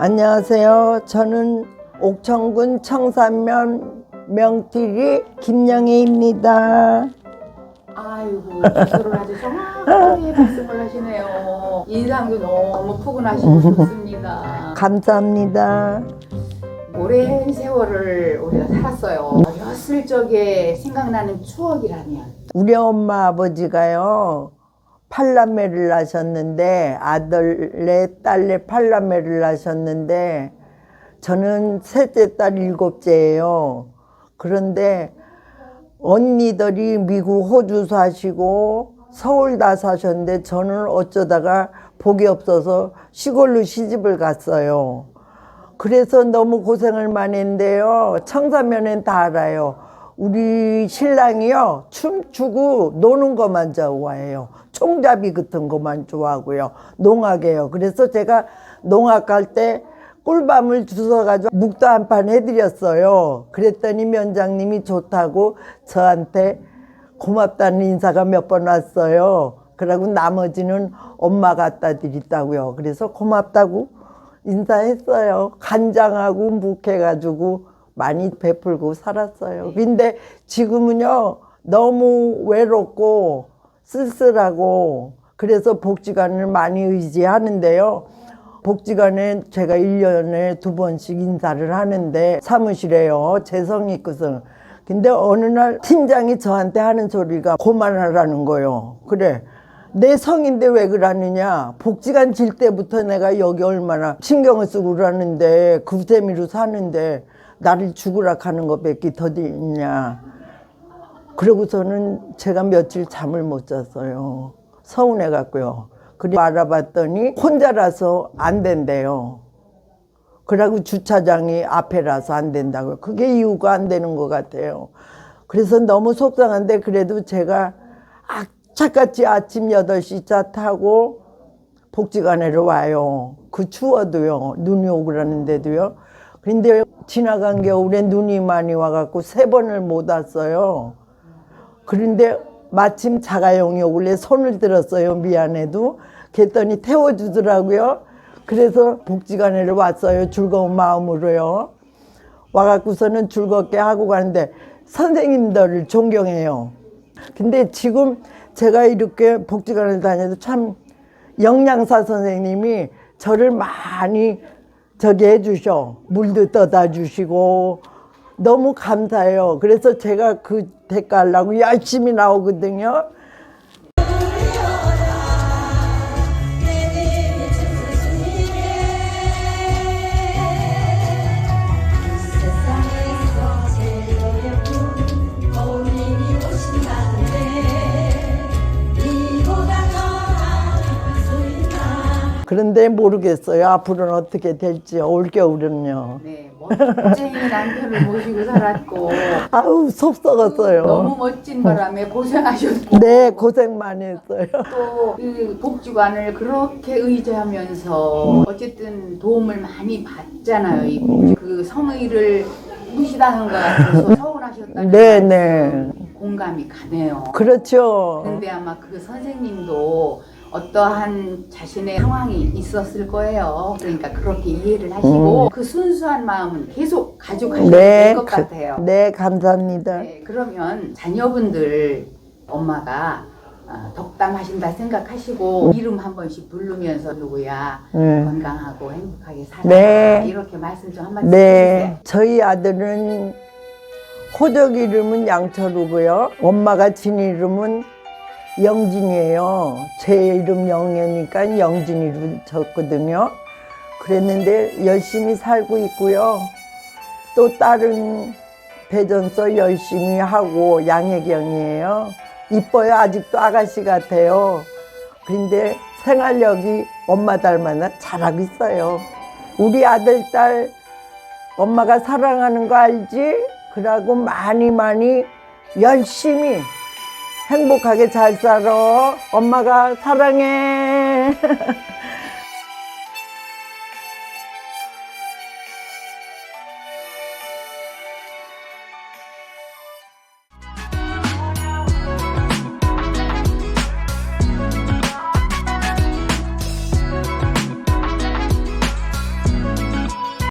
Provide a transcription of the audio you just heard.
안녕하세요. 저는 옥천군 청산면 명티리 김영애입니다. 아이고 기술을 아주 정확하게 말씀을 하시네요. 인상도 너무 푸근하시고 좋습니다. 감사합니다. 오랜 세월을 우리가 살았어요. 어렸을 적에 생각나는 추억이라면 우리 엄마 아버지가요. 팔남매를 낳으셨는데 아들네 딸네 팔남매를 낳으셨는데 저는 셋째 딸 일곱째예요. 그런데 언니들이 미국 호주 사시고 서울 다 사셨는데 저는 어쩌다가 복이 없어서 시골로 시집을 갔어요. 그래서 너무 고생을 많이 했는데요. 청사면엔 다 알아요. 우리 신랑이요. 춤추고 노는 것만 좋아해요. 총잡이 같은 것만 좋아하고요. 농악이에요. 그래서 제가 농악 갈때 꿀밤을 주워가지고 묵도 한 판 해드렸어요. 그랬더니 면장님이 좋다고 저한테 고맙다는 인사가 몇 번 왔어요. 그러고 나머지는 엄마 갖다 드렸다고요. 그래서 고맙다고 인사했어요. 간장하고 묵 해가지고 많이 베풀고 살았어요. 근데 지금은요, 너무 외롭고 쓸쓸하고 그래서 복지관을 많이 의지하는데요. 복지관에 제가 일년에두 번씩 인사를 하는데 사무실에요. 재성이 있거든. 근데 어느 날 팀장이 저한테 하는 소리가 그만하라는 거요. 그래. 내 성인데 왜 그러느냐. 복지관 질 때부터 내가 여기 얼마나 신경을 쓰고 그러는데 그 재미로 사는데 나를 죽으라 하는 것밖에 더디 있냐. 그러고서는 제가 며칠 잠을 못 잤어요. 서운해 갖고요. 그리고 알아봤더니 혼자라서 안 된대요. 그러고 주차장이 앞에라서 안 된다고요. 그게 이유가 안 되는 것 같아요. 그래서 너무 속상한데 그래도 제가 악착같이 아침 8시 차 타고 복지관에로 와요. 그 추워도요. 눈이 오고 그러는데도요. 근데 지나간 겨울에 눈이 많이 와갖고 세 번을 못 왔어요. 그런데 마침 자가용이 오길래 손을 들었어요. 미안해도. 그랬더니 태워주더라고요. 그래서 복지관에를 왔어요. 즐거운 마음으로요. 와갖고서는 즐겁게 하고 가는데 선생님들을 존경해요. 근데 지금 제가 이렇게 복지관을 다녀도 참 영양사 선생님이 저를 많이 저기 해주셔. 물도 떠다 주시고 너무 감사해요. 그래서 제가 그 대가하려고 열심히 나오거든요. 그런데 모르겠어요. 앞으로는 어떻게 될지 올겨울은요. 네 멋쟁이 남편을 모시고 살았고 아우 속 너무 썩었어요. 멋진 바람에 고생하셨고 네 고생 많이 했어요. 또그 복지관을 그렇게 의지하면서 어쨌든 도움을 많이 받잖아요. 이 그 성의를 무시당한 것 같아서 서운하셨다는 네네 말씀 공감이 가네요. 그렇죠. 근데 아마 그 선생님도 어떠한 자신의 상황이 있었을 거예요. 그러니까 그렇게 이해를 하시고 그 순수한 마음은 계속 가져가셔야 네, 될것 그- 같아요. 네 감사합니다. 네, 그러면 자녀분들 엄마가 어, 덕담하신다 생각하시고 이름 한 번씩 부르면서 누구야 네. 건강하고 행복하게 살아 네. 이렇게 말씀 좀 한마디 네, 해주세요. 저희 아들은 호적 이름은 양철우고요. 엄마가 진 이름은 영진이에요. 제 이름 영애니까 영진이로 졌거든요. 그랬는데 열심히 살고 있고요. 또 다른 배전서 열심히 하고 양혜경이에요. 이뻐요. 아직도 아가씨 같아요. 그런데 생활력이 엄마 닮아나 잘하고 있어요. 우리 아들, 딸 엄마가 사랑하는 거 알지? 그러고 많이 많이 열심히 행복하게 잘 살아. 엄마가 사랑해.